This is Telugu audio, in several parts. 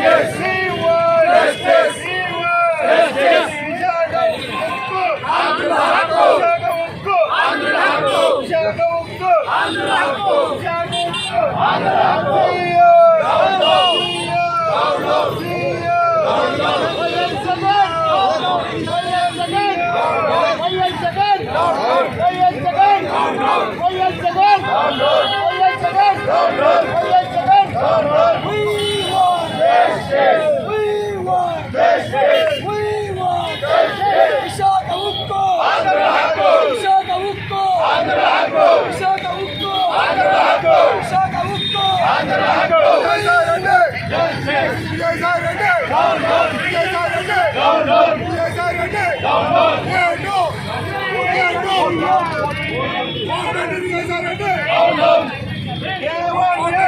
Hallelujah! Get one, get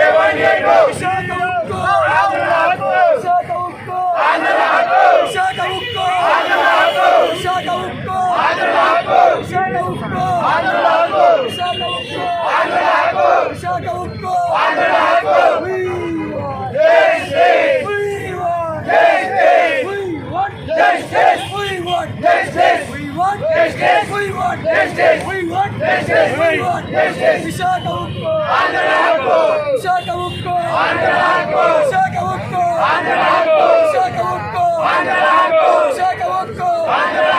They going to We want justice. We want justice. We want justice. Vishaka hukko. Andhra hukko. Vishaka hukko. Andhra hukko. Vishaka hukko. Andhra hukko. Vishaka hukko. Andhra hukko. Vishaka hukko. Andhra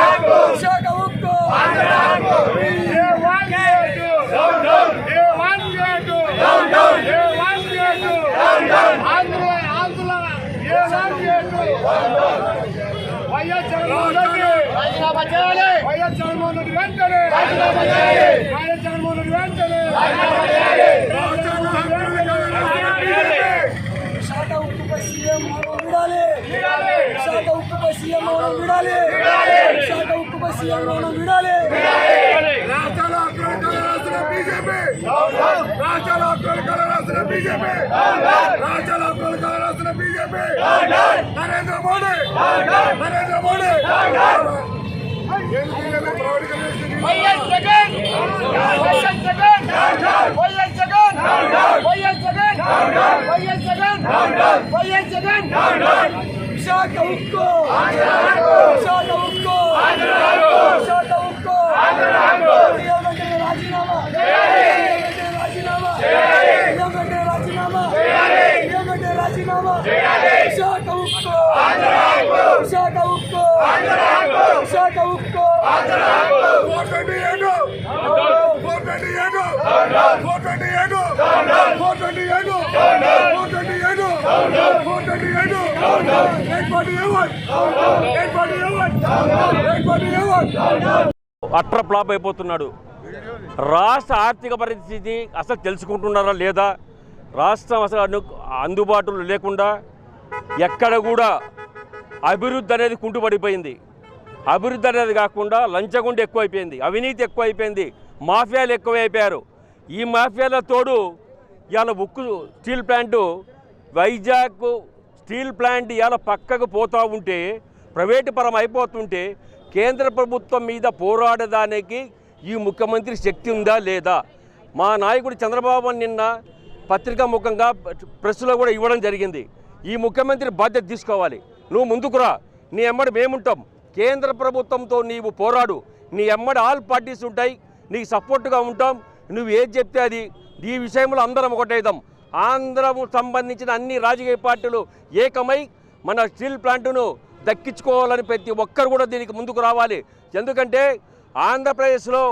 KCR మనం విడాలి రాష్ట్రాల అక్రమకాల రాసిన బీజేపీ రాష్ట్రాల అక్రమకాల రాసిన బీజేపీ రాష్ట్రాల అక్రమకాల రాసిన BJP Narendra Modi Narendra Modi Y S Jagan Y S Jagan Y S Jagan Y S Jagan Y S Jagan Y S Jagan Visakha ఉక్కు విశాఖ ఫోర్ ట్వంటీ ఏడు ఫోర్ ట్వంటీ ఏడు అట్ర ఫ్లాప్ అయిపోతున్నాడు. రాష్ట్ర ఆర్థిక పరిస్థితి అసలు తెలుసుకుంటున్నారా లేదా? రాష్ట్రం అసలు అందుబాటులో లేకుండా ఎక్కడ కూడా అభివృద్ధి అనేది కుంటుపడిపోయింది. అభివృద్ధి అనేది కాకుండా లంచగుండి ఎక్కువైపోయింది. అవినీతి ఎక్కువైపోయింది. మాఫియాలు ఎక్కువైపోయారు. ఈ మాఫియాల తోడు ఇవాళ ఉక్కు steel plant Vizag steel plant ఇవాళ పక్కకు పోతూ ఉంటే ప్రైవేటు పరం అయిపోతుంటే కేంద్ర ప్రభుత్వం మీద పోరాడడానికి ఈ ముఖ్యమంత్రి శక్తి ఉందా లేదా? మా నాయకుడు చంద్రబాబు నిన్న పత్రికా ముఖంగా ప్రెస్లో కూడా ఇవ్వడం జరిగింది. ఈ ముఖ్యమంత్రి బాధ్యత తీసుకోవాలి. నువ్వు ముందుకురా నీ ఎమ్మడి మేముంటాం. కేంద్ర ప్రభుత్వంతో నీవు పోరాడు. నీ ఎమ్మడి ఆల్ పార్టీస్ ఉంటాయి. నీకు సపోర్ట్గా ఉంటాం. నువ్వు ఏది చెప్తే అది. ఈ విషయంలో అందరం ఒకటైదాం. ఆంధ్రకు సంబంధించిన అన్ని రాజకీయ పార్టీలు ఏకమై మన స్టీల్ ప్లాంటును దక్కించుకోవాలని ప్రతి ఒక్కరు కూడా దీనికి ముందుకు రావాలి. ఎందుకంటే ఆంధ్రప్రదేశ్లో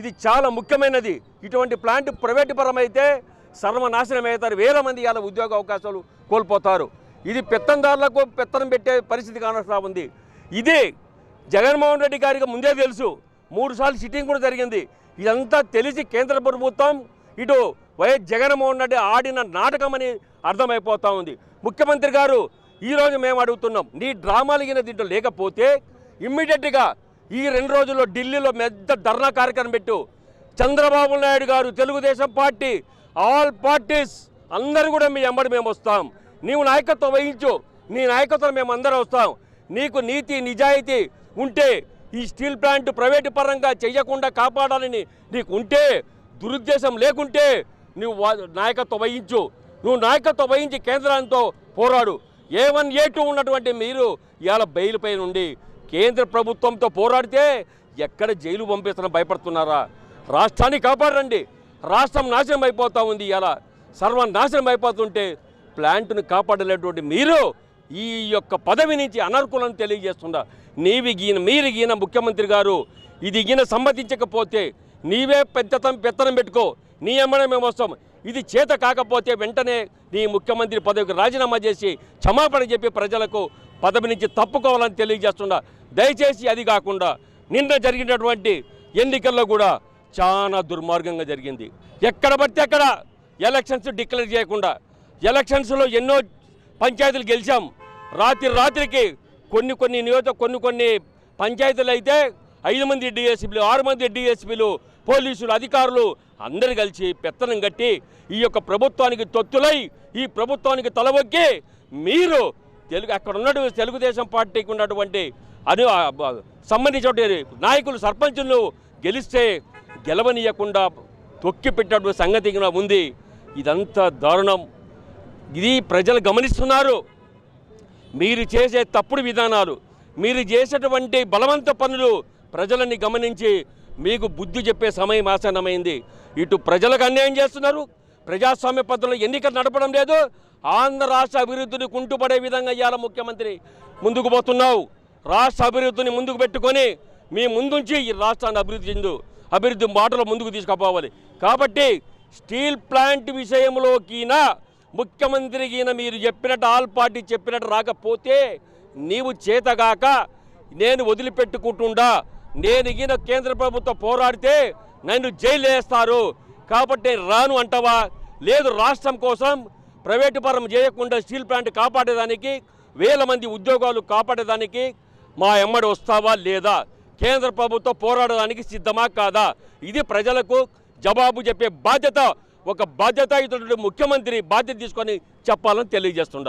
ఇది చాలా ముఖ్యమైనది. ఇటువంటి ప్లాంట్ ప్రైవేటు పరమైతే సర్వనాశనం అవుతారు. వేల మంది ఇలా ఉద్యోగ అవకాశాలు కోల్పోతారు. ఇది పెత్తందారులకు పెత్తనం పెట్టే పరిస్థితి కానొస్తా ఉంది. ఇది జగన్మోహన్ రెడ్డి గారికి ముందే తెలుసు. మూడు సార్లు సిట్టింగ్ కూడా జరిగింది. ఇదంతా తెలిసి కేంద్ర ప్రభుత్వం ఇటు వైఎస్ జగన్మోహన్ రెడ్డి ఆడిన నాటకం అని అర్థమైపోతా ఉంది. ముఖ్యమంత్రి గారు ఈరోజు మేము అడుగుతున్నాం నీ డ్రామాలు గిన దీంట్లో లేకపోతే ఇమ్మీడియట్గా ఈ రెండు రోజుల్లో ఢిల్లీలో పెద్ద ధర్నా కార్యక్రమం పెట్టు. చంద్రబాబు నాయుడు గారు తెలుగుదేశం పార్టీ ఆల్ పార్టీస్ అందరూ కూడా మీ ఎంబడి మేము వస్తాం. నీవు నాయకత్వం వహించు నీ నాయకత్వం మేము అందరం వస్తాం. నీకు నీతి నిజాయితీ ఉంటే ఈ స్టీల్ ప్లాంట్ ప్రైవేటు పరంగా చేయకుండా కాపాడాలని నీకు ఉంటే దురుద్దేశం లేకుంటే నువ్వు వా- నాయకత్వం వహించు. నువ్వు నాయకత్వం వహించి కేంద్రంతో పోరాడు. ఏ వన్ ఏ టూ ఉన్నటువంటి మీరు ఇవాళ బెయిల్పై నుండి కేంద్ర ప్రభుత్వంతో పోరాడితే ఎక్కడ జైలు పంపిస్తున్న భయపడుతున్నారా? రాష్ట్రాన్ని కాపాడండి. రాష్ట్రం నాశనం అయిపోతూ ఉంది ఇలా సర్వనాశనం అయిపోతుంటే ప్లాంట్ను కాపాడలేటువంటి మీరు ఈ యొక్క పదవి నుంచి అనర్కులను తెలియజేస్తున్నా. నీవి గీన మీరు గీన ముఖ్యమంత్రి గారు ఇది గీన సమ్మతించకపోతే నీవే పెద్దతం పెత్తనం పెట్టుకో. నీ ఎమ్మడే మేము వస్తాం. ఇది చేత కాకపోతే వెంటనే నీ ముఖ్యమంత్రి పదవికి రాజీనామా చేసి క్షమాపణ చెప్పి ప్రజలకు పదవి నుంచి తప్పుకోవాలని తెలియజేస్తున్నా దయచేసి అది కాకుండా నిన్న జరిగినటువంటి ఎన్నికల్లో కూడా చాలా దుర్మార్గంగా జరిగింది. ఎక్కడ పడితే అక్కడ ఎలక్షన్స్ డిక్లేర్ చేయకుండా ఎలక్షన్స్లో ఎన్నో పంచాయతీలు గెలిచాం. రాత్రి రాత్రికి కొన్ని కొన్ని నియోజక కొన్ని కొన్ని పంచాయతీలు అయితే ఐదు మంది డిఎస్పీలు ఆరు మంది డిఎస్పీలు పోలీసులు అధికారులు అందరు కలిసి పెత్తనం కట్టి ఈ యొక్క ప్రభుత్వానికి తొత్తులై ఈ ప్రభుత్వానికి తలవొగ్గి మీరు తెలుగు అక్కడ ఉన్నటువంటి తెలుగుదేశం పార్టీకి ఉన్నటువంటి అను సంబంధించినటువంటి నాయకులు సర్పంచులు గెలిస్తే గెలవనీయకుండా తొక్కి పెట్టినటువంటి సంగతి కూడా ఉంది. ఇదంతా దారుణం. ఇది ప్రజలు గమనిస్తున్నారు. మీరు చేసే తప్పుడు విధానాలు మీరు చేసేటువంటి బలవంత పనులు ప్రజలని గమనించి మీకు బుద్ధి చెప్పే సమయం ఆసన్నమైంది. ఇటు ప్రజలకు అన్యాయం చేస్తున్నారు. ప్రజాస్వామ్య పద్ధతిలో ఎన్నికలు నడపడం లేదు. ఆంధ్ర రాష్ట్ర అభివృద్ధిని కుంటుపడే విధంగా ఇవాళ ముఖ్యమంత్రి. ముందుకు పోతున్నావు. రాష్ట్ర అభివృద్ధిని ముందుకు పెట్టుకొని మీ ముందుంచి ఈ రాష్ట్రాన్ని అభివృద్ధి చెందు అభివృద్ధి మాటలు ముందుకు తీసుకుపోవాలి. కాబట్టి స్టీల్ ప్లాంట్ విషయంలోకినా ముఖ్యమంత్రికిన మీరు చెప్పినట్టు ఆల్ పార్టీ చెప్పినట్టు రాకపోతే నీవు చేతగాక నేను వదిలిపెట్టుకుంటుండా. నేను ఈయన కేంద్ర ప్రభుత్వం పోరాడితే నన్ను జైలు వేస్తారు. కాబట్టి రాను అంటావా? లేదు రాష్ట్రం కోసం ప్రైవేటు పరం చేయకుండా స్టీల్ ప్లాంట్ కాపాడేదానికి వేల మంది ఉద్యోగాలు కాపాడేదానికి మా ఎమ్మడి వస్తావా లేదా? కేంద్ర ప్రభుత్వం పోరాడడానికి సిద్ధమా కాదా? ఇది ప్రజలకు జవాబు చెప్పే బాధ్యత. ఒక బాధ్యతాయుత ముఖ్యమంత్రి బాధ్యత తీసుకొని చెప్పాలని తెలియజేస్తుండ.